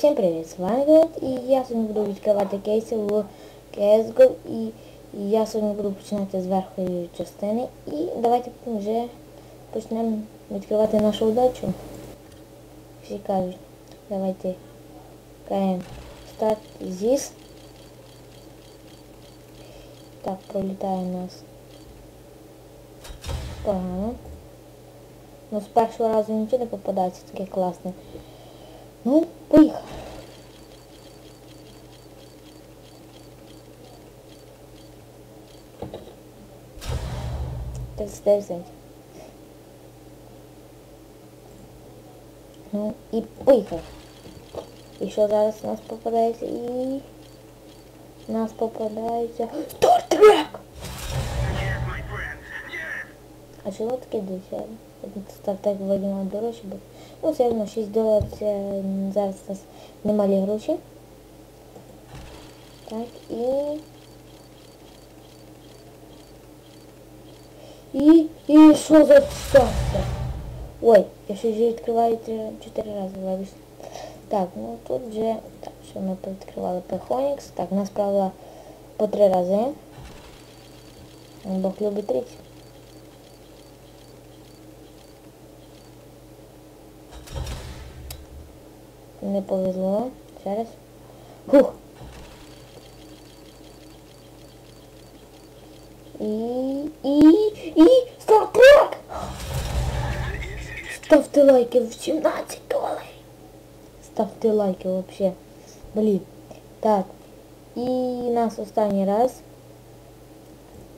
всем привет, с вами Глед, і я сьогодні буду відкривати кейси в CSGO, і я сьогодні буду починати з верхньої частини, і давайте вже почнемо відкривати нашу удачу. Всі кажуть, давайте каємо старт ЗІС. Так, пролітає у нас погано. Ну, з першого разу нічого не попадається, таке класне. Ну, поїхали. Тридцять дев'ять центів. Ну і поїхали. І що зараз у нас попадається? І у нас попадається Стартрек! А чого таке дешеве? Стартрек вводимо дорожче, бо ну все одно 6 доларів це м, зараз у нас немалі гроші. Так, і... І... І що за щастя? Ой, я ще вже відкриваю 4 рази, вибачте. Так, ну тут вже... Так, що ми відкривали Пехонікс. Так, у нас правила по 3 рази. Бог любить 30. Не повезло. Ще раз. Фух. І... І... І... Стартрек! Ставте лайки в 17 доларів. Ставте лайки вообще. Блін. Так. І нас останній раз.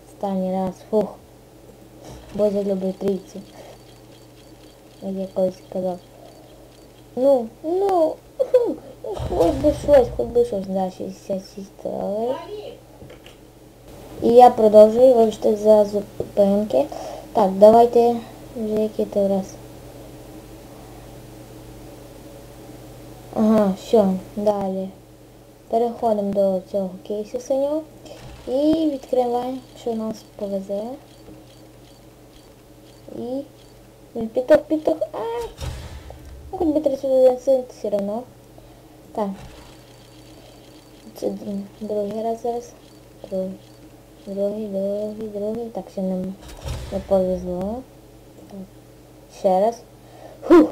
Останній раз. Фух. Боже любить 30. Як я колись казав. Ну, ну, хм, хоч би щось, хоч би щось, да, 66 доларів. І я продовжую, вибачте за зупинки. Так, давайте вже який то раз. Ага, все, далі. Переходимо до цього кейсу синього. І відкриваємо, що нас повезе. І... Він Піток, піток, ай! Ну, хоть бы 31 цент все равно. Так. Це другий раз зараз. Другий. Другий, другий, другий. Так, ще нам не повезло. Так. Ще раз. Фух.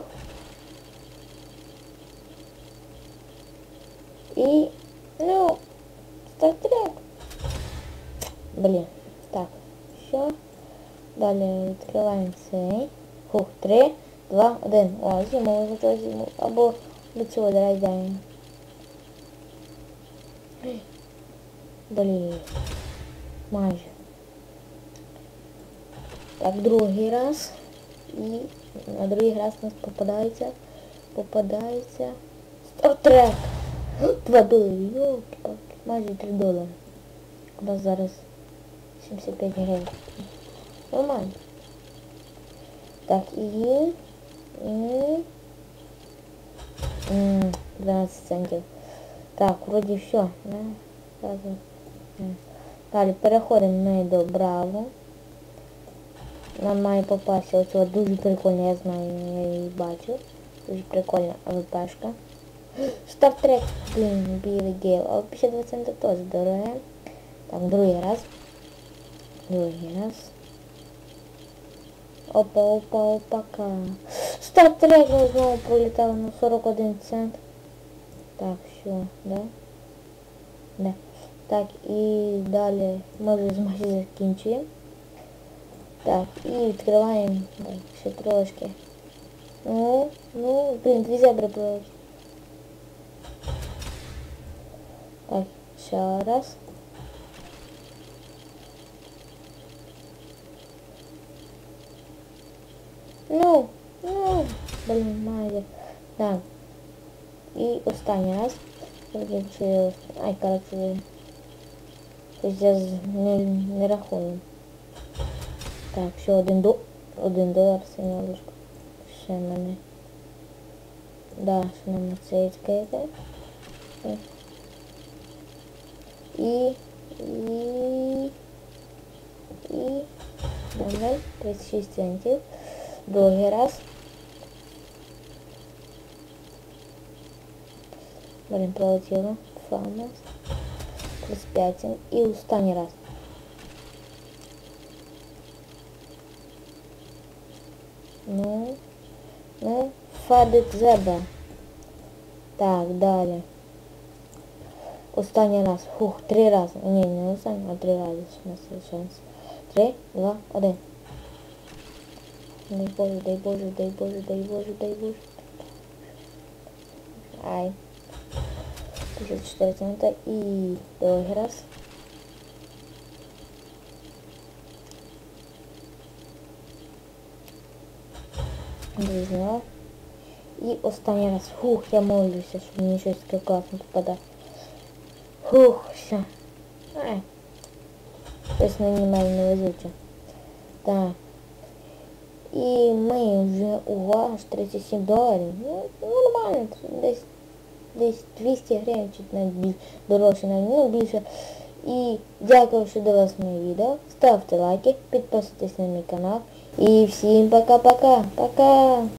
І, ну, стартрек. Блін. Так. Все. Далі відкриваємо цей. Фух, три. Два, один. О, зиму вже зиму. Або до цього давай йдемо. Блін. Майже. Так, другий раз. І на другий раз у нас попадається. Попадається. Стартрек! Два долари. Йолки, майже три долари. У нас зараз 75 гривень. Нормально. Так, и... и... 12 центів. Так, вроді все. Да? Сразу. Далі переходимо ми до Браво. Нам має попасти оцього дуже прикольно, я знаю, я її бачу. Дуже прикольна АВПшка. Стартрек, блін, білий гейл. А 52 цента теж дороге. Так, другий раз. Другий раз. Опа, опа, опака. Стартрек знову пролітав на 41 цент. Так, все, да? Да. Так, і далі ми вже з магазину закінчуємо. Так, і відкриваємо Дай, ще трошки. Ну, ну, блін, дві зебри пролетіли. Так, ще раз. Ну, ну, блін, майже. Так. І останній раз. Чи... Ай, коротше. Ось я не, не рахую. Так, ще один до... Один долар синя ложка. Ще в мене. Да, ще нам це відкрити. І... І... І... Давай, 36 центів. Другий раз. Блін, пролетіло. Фамас. Плюс 5. І останній раз. Ну, ну, фадить зебра. Так, далі. Останній раз. Фух, три рази. Ні, не останній, а три рази у нас є шанс. Три, два, один. Дай Боже, дай Боже, дай Боже, дай Боже, дай Боже. Ай. 54 минута і другий раз. Друзі, І останній раз. Фух, я молюся, щоб мені щось таке класно попадає. Фух, все. Ай. Щось на мене не везуче. Так. І ми вже ого, аж 37 доларів. Ну, нормально, десь десь 200 гривень, чуть навіть біль, дорожче, навіть, ну більше. І дякую, що дивились моє відео. Ставте лайки, підписуйтесь на мій канал. І всім пока-пока. Пока!